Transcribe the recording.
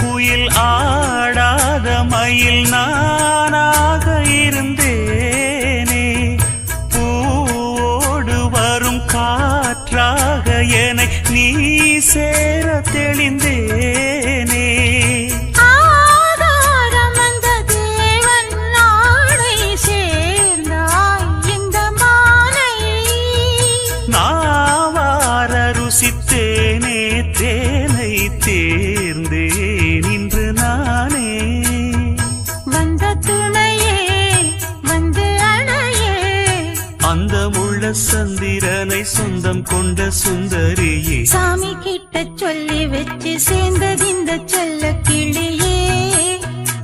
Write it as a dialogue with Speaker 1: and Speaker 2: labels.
Speaker 1: குயில் ஆடாத மயில் நானாக இருந்தேனே. பூவோடு வரும் காற்றாக என நீ
Speaker 2: சே
Speaker 1: நாவார ருசித்தேனே தேனை தேர்ந்தேன் இன்று நானே.
Speaker 2: வந்த துணையே வந்து அணையே.
Speaker 1: அந்த முள்ள சந்திரனை சொந்தம் கொண்ட சுந்தரியே.
Speaker 2: சாமி கிட்ட சொல்லி வச்சு சேர்ந்தது இந்த செல்ல.